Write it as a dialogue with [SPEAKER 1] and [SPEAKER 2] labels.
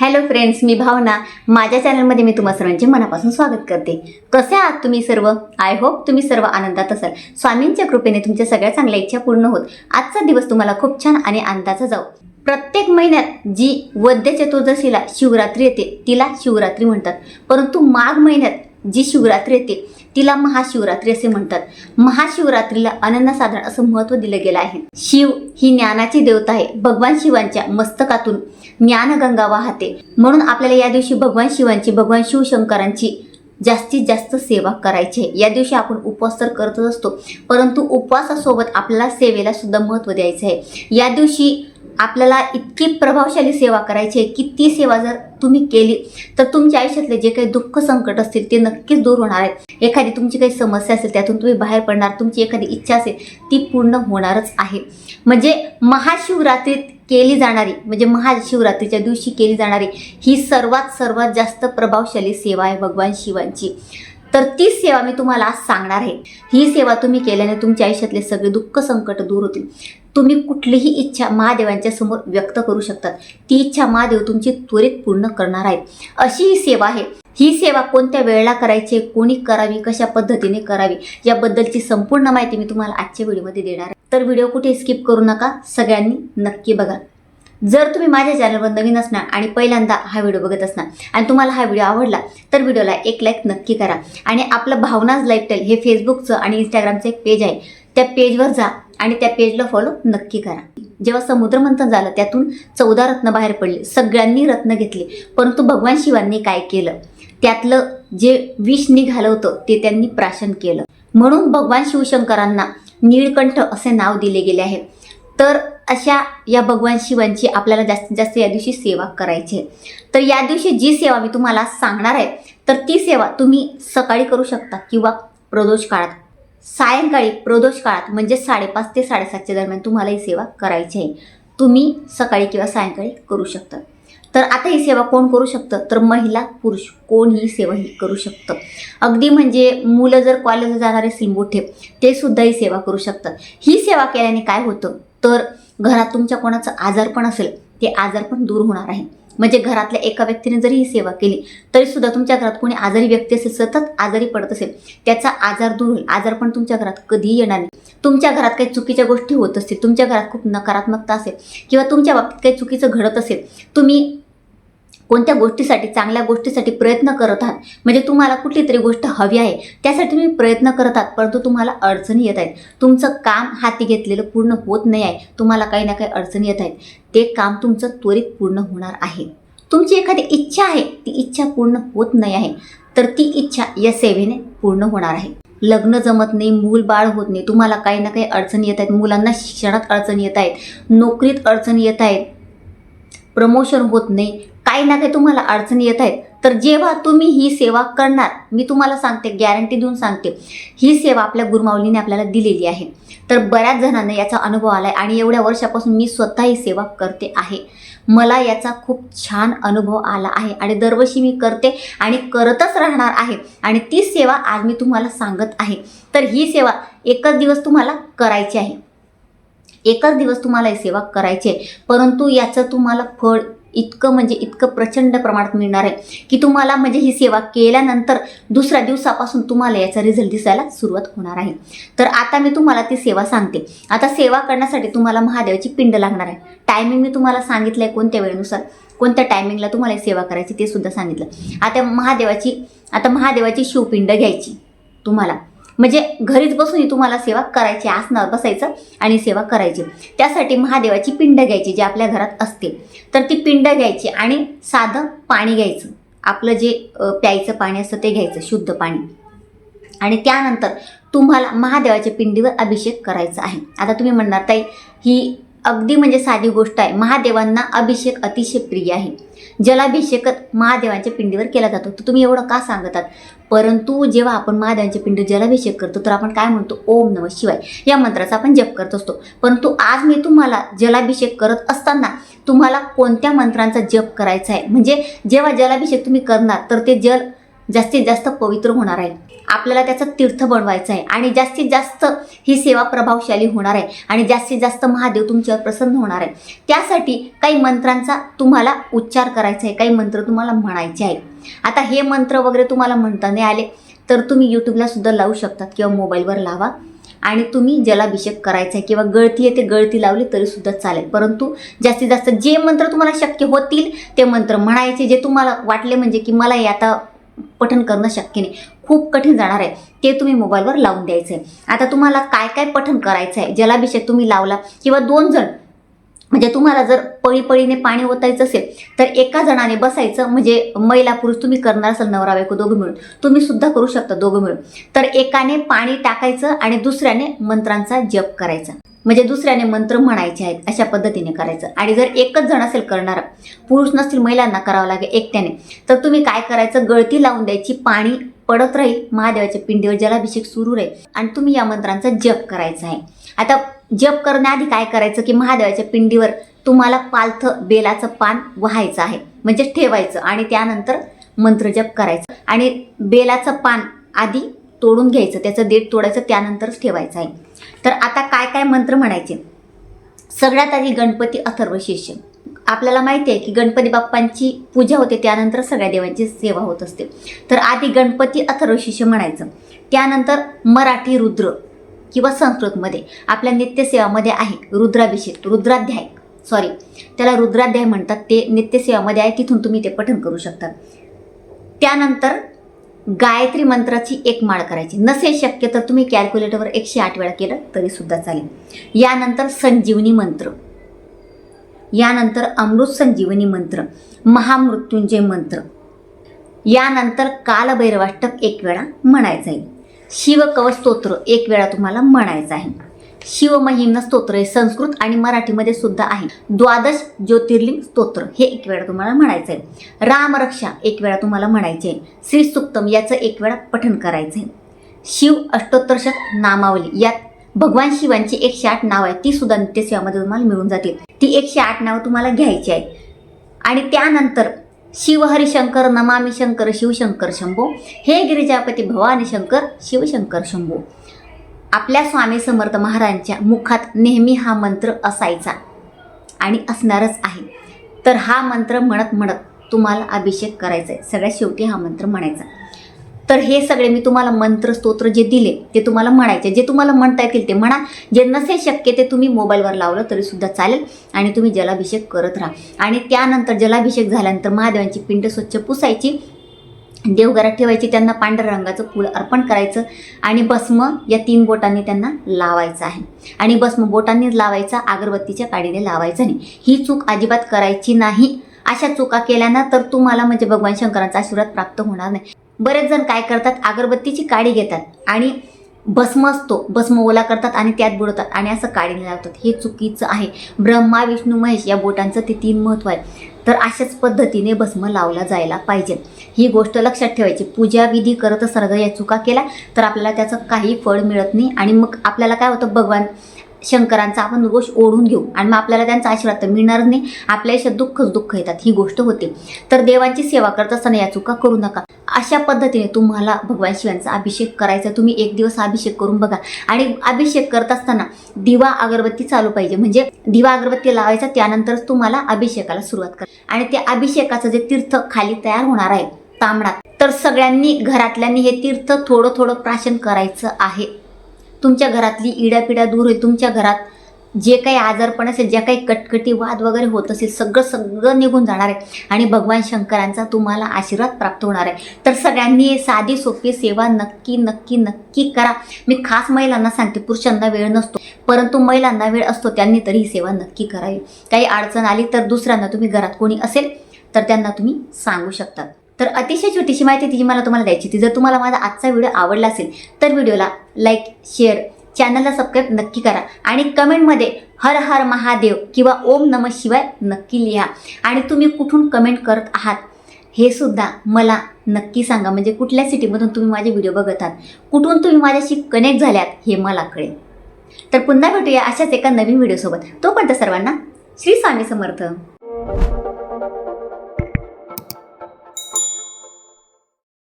[SPEAKER 1] Hello friends मी भावना. माझ्या चॅनलमध्ये मी तुम्हा सर्वांचे मनापासून स्वागत करते. कसे आहात तुम्ही सर्व? आय होप तुम्ही सर्व आनंदात असाल. स्वामींच्या कृपेने तुमच्या सगळ्या चांगल्या इच्छा पूर्ण होत. आजचा दिवस तुम्हाला खूप छान आणि आनंदाचा जाऊ प्रत्येक महिन्यात जी वद्य चतुर्दशीला शिवरात्री येते तिला शिवरात्री म्हणतात. परंतु माघ महिन्यात जी शिवरात्री येते तिला महाशिवरात्री असे म्हणतात. महाशिवरात्रीला अनन्यसाधारण असं महत्त्व दिलं गेलं आहे. शिव ही ज्ञानाची देवता आहे. भगवान शिवांच्या मस्तकातून ज्ञानगंगा वाहते. म्हणून आपल्याला या दिवशी भगवान शिवांची भगवान शिवशंकरांची जास्तीत जास्त सेवा करायची आहे. या दिवशी आपण उपवास तर करतच असतो. परंतु उपवासासोबत आपल्याला सेवेला सुद्धा महत्त्व द्यायचं आहे. या दिवशी आपल्याला इतकी प्रभावशाली सेवा करायची आहे की ती सेवा जर तुम्ही केली तर तुमच्या आयुष्यातले जे काही दुःख संकट असतील ते नक्कीच दूर होणार आहेत एखादी तुमची काही समस्या असेल त्यातून तुम्ही बाहेर पडणार तुमची एखादी इच्छा असेल ती पूर्ण होणारच आहे. म्हणजे महाशिवरात्रीत केली जाणारी म्हणजे महाशिवरात्रीच्या दिवशी केली जाणारी ही सर्वात सर्वात जास्त प्रभावशाली सेवा आहे भगवान शिवांची. तर ती सेवा मी तुम्हाला आज सांगणार आहे. ही सेवा तुम्ही केल्याने तुमच्या आयुष्यातले सगळे दुःख संकट दूर होतील. तुम्ही कुठलीही इच्छा महादेवांच्या समोर व्यक्त करू शकतात. ती इच्छा महादेव तुमची त्वरित पूर्ण करणार आहेत. अशी ही सेवा आहे. ही सेवा कोणत्या वेळेला करायची कोणी करावी? कशा पद्धतीने करावी? याबद्दलची संपूर्ण माहिती मी तुम्हाला आजच्या व्हिडिओमध्ये देणार आहे. तर व्हिडिओ कुठे स्किप करू नका. सगळ्यांनी नक्की बघा. जर तुम्ही माझ्या चॅनलवर नवीन असणार आणि पहिल्यांदा हा व्हिडिओ बघत असणार आणि तुम्हाला हा व्हिडिओ आवडला तर व्हिडिओला एक लाईक नक्की करा. आणि आपलं भावनाज लाईफस्टाईल हे फेसबुकचं आणि इंस्टाग्रामचं एक पेज आहे. त्या पेजवर जा आणि त्या पेजला फॉलो नक्की करा. जेव्हा समुद्रमंथन झालं त्यातून चौदा रत्न बाहेर पडले. सगळ्यांनी रत्न घेतले परंतु भगवान शिवांनी काय केलं? त्यातलं जे विष निघालं होतं ते त्यांनी प्राशन केलं. म्हणून भगवान शिवशंकरांना निळकंठ असे नाव दिले गेले आहे. तर अशा या भगवान शिवांची आपल्याला जास्तीत जास्त या दिवशी सेवा करायची आहे. तर या दिवशी जी सेवा मी तुम्हाला सांगणार आहे तर ती सेवा तुम्ही सकाळी करू शकता किंवा प्रदोष काळात. सायंकाळी प्रदोष काळात म्हणजे साडेपाच ते साडेसातच्या दरम्यान तुम्हाला ही सेवा करायची आहे. तुम्ही सकाळी किंवा सायंकाळी करू शकता. तर आता ही सेवा कोण करू शकतं? तर महिला पुरुष. कोण ही सेवा ही करू शकतं? अगदी म्हणजे मुलं जर कॉलेजला जाणारे असतील मोठे ते सुद्धा ही सेवा करू शकतात. ही सेवा केल्याने काय होतं? तर घरात तुमच्या कोणाचं आजारपण असेल ते आजारपण दूर होणार आहे. म्हणजे घरातल्या एका व्यक्तीने जरी ही सेवा केली तरी सुद्धा तुमच्या घरात कोणी आजारी व्यक्ती असेल सतत आजारी पडत असेल त्याचा आजार दूर होईल. आजारपण तुमच्या घरात कधीही येणार नाही. तुमच्या घरात काही चुकीच्या गोष्टी होत असतील तुमच्या घरात खूप नकारात्मकता असेल किंवा तुमच्या बाबतीत काही चुकीचं घडत असेल तुम्ही कोणत्या गोष्टीसाठी चांगल्या गोष्टीसाठी प्रयत्न करत आहात? म्हणजे तुम्हाला कुठली तरी गोष्ट हवी आहे त्यासाठी तुम्ही प्रयत्न करत आहात परंतु तुम्हाला अडचणी येत आहेत. तुमचं काम हाती घेतलेलं पूर्ण होत नाही आहे. तुम्हाला काही ना काही अडचणी येत आहेत. ते काम तुमचं त्वरित पूर्ण होणार आहे. तुमची एखादी इच्छा आहे ती इच्छा पूर्ण होत नाही आहे तर ती इच्छा या सेवेने पूर्ण होणार आहे. लग्न जमत नाही मूल बाळ होत नाही तुम्हाला काही ना काही अडचणी येत आहेत. मुलांना शिक्षणात अडचणी येत आहेत नोकरीत अडचणी येत आहेत प्रमोशन होत नाही काही ना काही तुम्हाला अडचणी येत आहेत. तर जेव्हा तुम्ही ही सेवा करणार मी तुम्हाला सांगते गॅरंटी देऊन सांगते. ही सेवा आपल्या गुरुमाऊलीने आपल्याला दिलेली आहे. तर बऱ्याच जणांना याचा अनुभव आला आहे आणि एवढ्या वर्षापासून मी स्वतः ही सेवा करते आहे. मला याचा खूप छान अनुभव आला आहे आणि दरवर्षी मी करते आणि करतच राहणार आहे. आणि ती सेवा आज मी तुम्हाला सांगत आहे. तर ही सेवा एकच दिवस तुम्हाला करायची आहे. एकच दिवस तुम्हाला ही सेवा करायची आहे. परंतु याचं तुम्हाला फळ इतकं म्हणजे इतकं प्रचंड प्रमाणात मिळणार आहे की तुम्हाला म्हणजे ही सेवा केल्यानंतर दुसऱ्या दिवसापासून तुम्हाला याचा रिझल्ट दिसायला सुरुवात होणार आहे. तर आता मी तुम्हाला ती सेवा सांगते. आता सेवा करण्यासाठी तुम्हाला महादेवाची पिंड लागणार आहे. टायमिंग मी तुम्हाला सांगितलं आहे कोणत्या वेळेनुसार कोणत्या टायमिंगला तुम्हाला सेवा करायची ते सुद्धा सांगितलं. आता महादेवाची आता महादेवाची शिवपिंड घ्यायची तुम्हाला. म्हणजे घरीच बसूनही तुम्हाला सेवा करायची आसनावर बसायचं आणि सेवा करायची. त्यासाठी महादेवाची पिंड घ्यायची जी आपल्या घरात असते. तर ती पिंड घ्यायची आणि साधं पाणी घ्यायचं. आपलं जे प्यायचं पाणी असतं ते घ्यायचं शुद्ध पाणी. आणि त्यानंतर तुम्हाला महादेवाच्या पिंडीवर अभिषेक करायचा आहे. आता तुम्ही म्हणणार ताई ही अगदी म्हणजे साधी गोष्ट आहे. महादेवांना अभिषेक अतिशय प्रिय आहे. जलाभिषेक महादेवांच्या पिंडीवर केला जातो. तर तुम्ही एवढं का सांगतात परंतु जेव्हा आपण महादेवांच्या पिंडी जलाभिषेक करतो तर आपण काय म्हणतो? ओम नम शिवाय. या मंत्राचा आपण जप करत असतो. परंतु आज मी तुम्हाला जलाभिषेक करत असताना तुम्हाला कोणत्या मंत्रांचा जप करायचा आहे? म्हणजे जेव्हा जलाभिषेक तुम्ही करणार तर ते जल जास्तीत जास्त पवित्र होणार आहे. आपल्याला त्याचं तीर्थ बनवायचं आहे आणि जास्तीत जास्त ही सेवा प्रभावशाली होणार आहे आणि जास्तीत जास्त महादेव तुमच्यावर प्रसन्न होणार आहे. त्यासाठी काही मंत्रांचा तुम्हाला उच्चार करायचा आहे काही मंत्र तुम्हाला म्हणायचे आहे. आता हे मंत्र वगैरे तुम्हाला म्हणता नाही आले तर तुम्ही यूट्यूबला सुद्धा लावू शकतात किंवा मोबाईलवर लावा आणि तुम्ही जलाभिषेक करायचा आहे किंवा गळती येते गळती लावली तरीसुद्धा चालेल. परंतु जास्तीत जास्त जे मंत्र तुम्हाला शक्य होतील ते मंत्र म्हणायचे जे तुम्हाला वाटले म्हणजे की मला हे आता पठन करणं शक्य नाही. खूप कठीण जाणार आहे. ते तुम्ही मोबाईलवर लावून द्यायचं आहे आता तुम्हाला काय काय पठन करायचं आहे जलाभिषेक तुम्ही लावला किंवा दोन जण म्हणजे तुम्हाला जर पळी पळीने पाणी ओतायचं असेल तर एका जणाने बसायचं म्हणजे महिला पुरुष तुम्ही करणार असाल नवरा बायको दोघं मिळून तुम्ही सुद्धा करू शकता दोघं मिळून. तर एकाने पाणी टाकायचं आणि दुसऱ्याने मंत्रांचा जप करायचा. म्हणजे दुसऱ्याने मंत्र म्हणायचे आहेत अशा पद्धतीने करायचं. आणि जर एकच जण असेल करणारा पुरुष नसतील महिलांना करावं लागेल एकट्याने तर तुम्ही काय करायचं? गळती लावून द्यायची पाणी पडत राहील महादेवाच्या पिंडीवर जलाभिषेक सुरू राहील आणि तुम्ही या मंत्रांचा जप करायचा आहे. आता जप करण्याआधी काय करायचं की महादेवाच्या पिंडीवर तुम्हाला पालथं बेलाचं पान व्हायचं आहे. म्हणजे ठेवायचं आणि त्यानंतर मंत्रजप करायचं. आणि बेलाचं पान आधी तोडून घ्यायचं. त्याचं देठ तोडायचं त्यानंतरच ठेवायचं आहे. तर आता काय काय मंत्र म्हणायचे? सगळ्यात आधी गणपती अथर्वशिष्य आपल्याला माहिती आहे की गणपती बाप्पांची पूजा होते त्यानंतर सगळ्या देवांची सेवा होत असते. तर आधी गणपती अथर्वशिष्य म्हणायचं. त्यानंतर मराठी रुद्र. किंवा संस्कृतमध्ये. आपल्या नित्यसेवामध्ये आहे रुद्राभिषेक रुद्राध्याय. सॉरी त्याला रुद्राध्याय म्हणतात. ते नित्यसेवामध्ये आहे. तिथून तुम्ही ते पठण करू शकता. त्यानंतर गायत्री मंत्राची एक माळ करायची. नसेल शक्य तर तुम्ही कॅल्क्युलेटरवर एकशे आठ वेळा केलं तरी सुद्धा चालेल. यानंतर संजीवनी मंत्र. यानंतर अमृत संजीवनी मंत्र. महामृत्युंजय मंत्र. यानंतर कालभैरवाष्टक एक वेळा म्हणायचं आहे शिवकवच स्तोत्र एक वेळा तुम्हाला म्हणायचं आहे. शिवमहिम्न स्तोत्र हे संस्कृत आणि मराठीमध्ये सुद्धा आहे. द्वादश ज्योतिर्लिंग स्तोत्र हे एक वेळा तुम्हाला म्हणायचं आहे. रामरक्षा एक वेळा तुम्हाला म्हणायचे आहे. श्री सुक्तम याचं एक वेळा पठण करायचं आहे. शिव अष्टोत्तरशत नामावली यात भगवान शिवांची एकशे आठ नाव आहे ती सुद्धा नित्यसेवामध्ये तुम्हाला मिळून जातील. ती एकशे आठ नावं तुम्हाला घ्यायची आहे. आणि त्यानंतर शिव हरिशंकर नमामि शंकर शिवशंकर शंभो. हे गिरिजापती भवानी शंकर शिवशंकर शंभो. आपल्या स्वामी समर्थ महाराजांच्या मुखात नेहमी हा मंत्र असायचा आणि असणारच आहे. तर हा मंत्र म्हणत म्हणत तुम्हाला अभिषेक करायचा आहे सगळ्यात शेवटी हा मंत्र म्हणायचा. तर हे सगळे मी तुम्हाला मंत्र स्तोत्र जे दिले ते तुम्हाला म्हणायचे. जे तुम्हाला म्हणता येतील ते म्हणा. जे नसेल शक्य ते तुम्ही मोबाईलवर लावलं तरी सुद्धा चालेल आणि तुम्ही जलाभिषेक करत राहा. आणि त्यानंतर जलाभिषेक झाल्यानंतर महादेवांची पिंड स्वच्छ पुसायची देवघरात ठेवायची त्यांना पांढऱ्या रंगाचं फूल अर्पण करायचं आणि भस्म या तीन बोटांनी त्यांना लावायचं आहे. आणि भस्म बोटांनीच लावायचा अगरबत्तीच्या काडीने लावायचं नाही. ही चूक अजिबात करायची नाही. अशा चुका केल्या ना तर तुम्हाला म्हणजे भगवान शंकरांचा आशीर्वाद प्राप्त होणार नाही. बरेच जण काय करतात? अगरबत्तीची काडी घेतात आणि भस्म असतो. भस्म ओला करतात आणि त्यात बुडवतात आणि असं काडीने लावतात. हे चुकीचं आहे. ब्रह्मा विष्णू महेश या बोटांचं ते तीन महत्त्व आहे. तर अशाच पद्धतीने भस्म लावला जायला पाहिजे. ही गोष्ट लक्षात ठेवायची. पूजा विधी करत सर्ग या चुका केल्या तर आपल्याला त्याचं काही फळ मिळत नाही आणि मग आपल्याला काय होतं? भगवान शंकरांचा आपण दोष ओढून घेऊ. आणि मग आपल्याला त्यांचा आशीर्वाद तर मिळणार नाही. आपल्या आयुष्यात दुःखच दुःख येतात. ही गोष्ट होते. तर देवांची सेवा करत असताना या चुका करू नका. अशा पद्धतीने तुम्हाला भगवान शिवांचा अभिषेक करायचा. तुम्ही एक दिवस अभिषेक करून बघा. आणि अभिषेक करत असताना दिवा अगरबत्ती चालू पाहिजे. म्हणजे दिवा अगरबत्ती लावायचा त्यानंतरच तुम्हाला अभिषेकाला सुरुवात करा. आणि त्या अभिषेकाचं जे तीर्थ खाली तयार होणार आहे तांबडात तर सगळ्यांनी घरातल्यांनी हे तीर्थ थोडं थोडं प्राशन करायचं आहे. तुमच्या घरातली इडापिडा दूर होईल तुमच्या घरात जे काही आजारपण असेल ज्या काही कटकटी वाद वगैरे होत असेल सगळं सगळं निघून जाणार आहे. आणि भगवान शंकरांचा तुम्हाला आशीर्वाद प्राप्त होणार आहे. तर सगळ्यांनी साधी सोपी सेवा नक्की नक्की नक्की करा. मी खास महिलांना सांगते पुरुषांना वेळ नसतो. परंतु महिलांना वेळ असतो त्यांनी तरी ही सेवा नक्की करावी. काही अडचण आली तर दुसऱ्यांना तुम्ही घरात कोणी असेल तर त्यांना तुम्ही सांगू शकतात तर अतिशय छोटीशी माहिती तिची मला तुम्हाला द्यायची ती जर तुम्हाला माझा आजचा व्हिडिओ आवडला असेल तर व्हिडिओला लाईक शेअर चॅनलला सबस्क्राईब नक्की करा. आणि कमेंटमध्ये हर हर महादेव किंवा ओम नम शिवाय नक्की लिहा. आणि तुम्ही कुठून कमेंट करत आहात हे सुद्धा मला नक्की सांगा. म्हणजे कुठल्या सिटीमधून तुम्ही माझे व्हिडिओ बघत आहात कुठून तुम्ही माझ्याशी कनेक्ट झाल्यात हे मला कळेल. तर पुन्हा भेटूया अशाच एका नवीन व्हिडिओसोबत तोपर्यंत सर्वांना श्री स्वामी समर्थ.